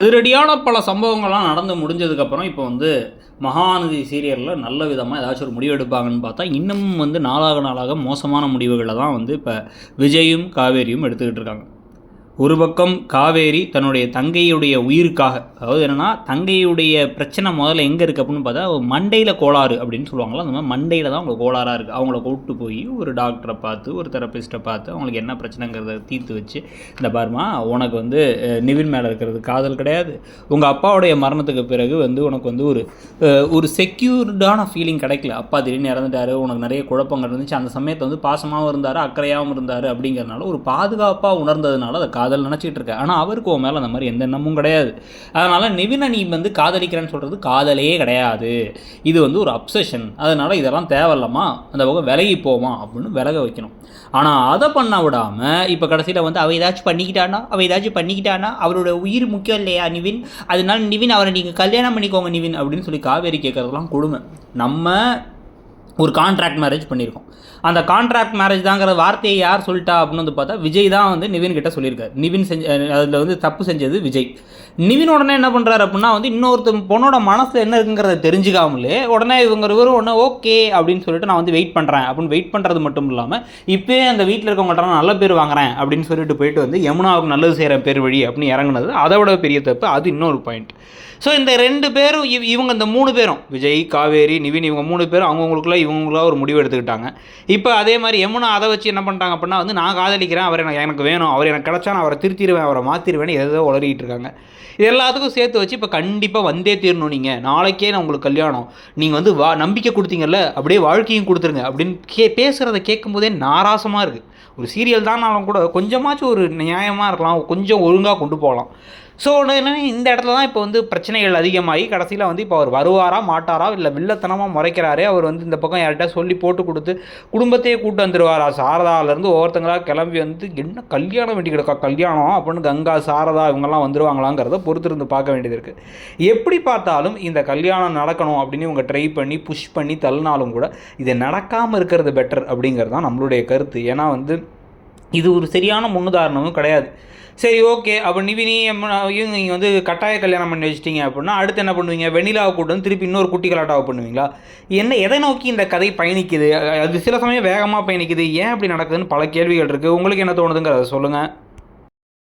அதிரடியான பல சம்பவங்கள்லாம் நடந்து முடிஞ்சதுக்கப்புறம் இப்போ வந்து மகாநதி சீரியலில் நல்ல விதமாக ஏதாச்சும் ஒரு முடிவு எடுப்பாங்கன்னு பார்த்தா இன்னமும் வந்து நாளாக நாளாக மோசமான முடிவுகளை தான் வந்து இப்போ விஜயும் காவேரியும் எடுத்துக்கிட்டு இருக்காங்க. ஒரு பக்கம் காவேரி தன்னுடைய தங்கையுடைய உயிருக்காக அதாவது என்னென்னா தங்கையுடைய பிரச்சனை முதல்ல எங்கே இருக்குது அப்படின்னு பார்த்தா மண்டையில் கோளாறு அப்படின்னு சொல்லுவாங்களா அந்த மாதிரி மண்டையில் தான் அவங்களுக்கு கோளாறாக இருக்குது அவங்கள கூப்பிட்டு போய் ஒரு டாக்டரை பார்த்து ஒரு தெரப்பிஸ்ட்டை பார்த்து அவங்களுக்கு என்ன பிரச்சனைங்கிறத தீர்த்து வச்சு இந்த பாருமா உனக்கு வந்து நிவின் மேலே இருக்கிறது காதல் கிடையாது. உங்கள் அப்பாவுடைய மரணத்துக்கு பிறகு வந்து உனக்கு வந்து ஒரு ஒரு செக்யூர்டான ஃபீலிங் கிடைக்கல. அப்பா திடீர்னு இறந்துட்டாரு உனக்கு நிறைய குழப்பங்கள் இருந்துச்சு அந்த சமயத்தை வந்து பாசமாகவும் இருந்தார் அக்கறையாகவும் இருந்தார் அப்படிங்கிறனால ஒரு பாதுகாப்பாக உணர்ந்ததுனால அதை காதல் நினச்சிட்டு இருக்க. ஆனால் அவருக்கு உன் மேலே அந்த மாதிரி எந்த எண்ணமும் கிடையாது. அதனால் நிவினை நீ வந்து காதலிக்கிறேன்னு சொல்கிறது காதலே கிடையாது. இது வந்து ஒரு அப்சஷன் அதனால் இதெல்லாம் தேவையில்லம்மா. அந்த பக்கம் விலகி போவான் அப்படின்னு விலக வைக்கணும். ஆனால் அதை பண்ண விடாமல் இப்போ கடைசியில் வந்து அவள் ஏதாச்சும் பண்ணிக்கிட்டானா? அவள் ஏதாச்சும் பண்ணிக்கிட்டானா? அவரோட உயிர் முக்கியம் இல்லையா நிவின்? அதனால நிவின் அவரை நீங்கள் கல்யாணம் பண்ணிக்கோங்க நிவின் அப்படின்னு சொல்லி காவேரி கேட்குறதுலாம் கொடுமை. நம்ம ஒரு கான்ட்ராக்ட் மேரேஜ் பண்ணியிருக்கோம். அந்த கான்ட்ராக்ட் மேரேஜ் தாங்கிற வார்த்தையை யார் சொல்லிட்டா அப்படின்னு வந்து பார்த்தா விஜய் தான் வந்து நிவின் கிட்ட சொல்லியிருக்காரு. நிவின் செஞ்ச அதில் வந்து தப்பு செஞ்சது விஜய். நிவின் உடனே என்ன பண்ணுறாரு அப்படின்னா வந்து இன்னொருத்தர் பொண்ணோட மனசில் என்ன இருக்குங்கிறத தெரிஞ்சுக்காமலே உடனே இவங்க இவரும் உடனே ஓகே அப்படின்னு சொல்லிட்டு நான் வந்து வெயிட் பண்ணுறேன் அப்படின்னு வெயிட் பண்ணுறது மட்டும் இல்லாமல் இப்போயே அந்த வீட்டில் இருக்கவங்கள்ட்ட நான் நல்ல பேர் வாங்குறேன் அப்படின்னு சொல்லிட்டு போயிட்டு வந்து யமுனாவுக்கு நல்லது செய்கிற பேர் வழி அப்படின்னு இறங்குனது அதை விட பெரிய தப்பு. அது இன்னொரு பாயிண்ட் ஸோ இந்த ரெண்டு பேரும் இவ் இவங்க இந்த மூணு பேரும் விஜய் காவேரி நிவின் இவங்க மூணு பேரும் அவங்கவுங்களுக்குள்ள இவங்களுக்குள்ள ஒரு முடிவு எடுத்துக்கிட்டாங்க. இப்போ அதே மாதிரி யமுனா அதை வச்சு என்ன பண்ணிட்டாங்க அப்படின்னா வந்து நான் காதலிக்கிறேன் அவர் எனக்கு எனக்கு வேணும் அவர் எனக்கு கிடச்சா நான் அவரை திருத்திடுவேன் அவரை மாற்றிடுவேன் ஏதோ உளறிட்டு இருக்காங்க. இது எல்லாத்துக்கும் சேர்த்து வச்சு இப்போ கண்டிப்பாக வந்தே தீரணும் நீங்கள் நாளைக்கே நான் உங்களுக்கு கல்யாணம். நீங்கள் வந்து வா நம்பிக்கை கொடுத்தீங்கல்ல அப்படியே வாழ்க்கையும் கொடுத்துருங்க அப்படின்னு கே பேசுகிறத கேட்கும்போதே நாராசமாக இருக்குது ஒரு சீரியல் தான் கூட கொஞ்சமாச்சும் ஒரு நியாயமாக இருக்கலாம் கொஞ்சம் ஒழுங்காக கொண்டு போகலாம். ஸோ என்ன இந்த இடத்துல தான் இப்போ வந்து பிரச்சனைகள் அதிகமாகி கடைசியில் வந்து இப்போ அவர் வருவாரா மாட்டாரா இல்லை வில்லத்தனமாக முறைக்கிறாரே அவர் வந்து இந்த பக்கம் யார்கிட்ட சொல்லி போட்டு கொடுத்து குடும்பத்தையே கூட்டு வந்துடுவாரா சாரதாவிலேருந்து ஒவ்வொருத்தங்களா கிளம்பி வந்து என்ன கல்யாணம் வேண்டி கிடக்கா கல்யாணம்? அப்படின்னு கங்கா சாரதா இவங்கெல்லாம் வந்துடுவாங்களாங்கிறத பொறுத்திருந்து பார்க்க வேண்டியது இருக்குது எப்படி பார்த்தாலும் இந்த கல்யாணம் நடக்கணும் அப்படின்னு இவங்க ட்ரை பண்ணி புஷ் பண்ணி தள்ளினாலும் கூட இது நடக்காமல் இருக்கிறது பெட்டர் அப்படிங்கிறது தான் நம்மளுடைய கருத்து. ஏன்னா வந்து இது ஒரு சரியான முன்னுதாரணமும் கிடையாது. சரி ஓகே. அப்போ நிவினி இவங்க நீங்கள் வந்து கட்டாய கல்யாணம் பண்ணி வச்சிட்டீங்க அப்படின்னா அடுத்து என்ன பண்ணுவீங்க? வெண்ணிலாவை கூட்டு வந்து திருப்பி இன்னொரு குட்டி கலாட்டாவை பண்ணுவீங்களா? என்ன எதை நோக்கி இந்த கதை பயணிக்குது? அது சில சமயம் வேகமாக பயணிக்குது. ஏன் அப்படி நடக்குதுன்னு பல கேள்விகள் இருக்குது உங்களுக்கு என்ன தோணுதுங்கிறத சொல்லுங்கள்